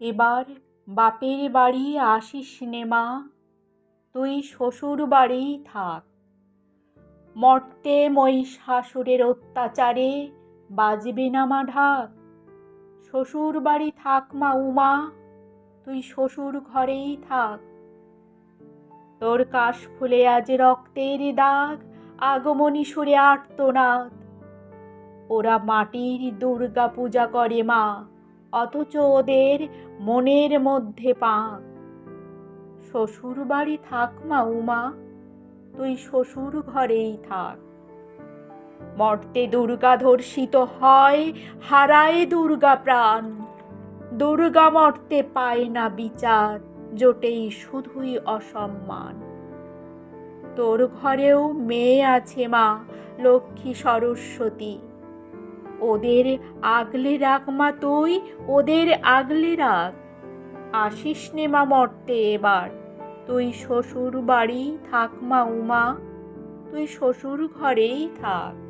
এবার বাপের বাড়ি আসিস নে মা, তুই শ্বশুর বাড়িই থাক। মর্তে মহিষাসুরের অত্যাচারে বাজবে না মা ঢাক। শ্বশুর বাড়ি থাক মা উমা, তুই শ্বশুর ঘরেই থাক। তোর কাশ ফুলে আজ রক্তের দাগ, আগমনী সুরে আর্তনাদ। ওরা মাটির দুর্গা পূজা করে মা। অথচ ওদের মনের মধ্যে পাক। শ্বশুর বাড়ি থাক মা উমা, তুই শ্বশুর ঘরেই থাক। মর্তে দুর্গা ধর্ষিত হয়, হারায় দুর্গা প্রাণ। দুর্গা মর্তে পায় না বিচার, জোটেই শুধুই অসম্মান। তোর ঘরেও মেয়ে আছে মা, লক্ষ্মী সরস্বতী। ওদের আগলে রাখ মা তুই, ওদের আগলে রাখ। আসিস নে মা মরতে এবার। তুই শ্বশুর বাড়ি থাক মা উমা, তুই শ্বশুর ঘরেই থাক।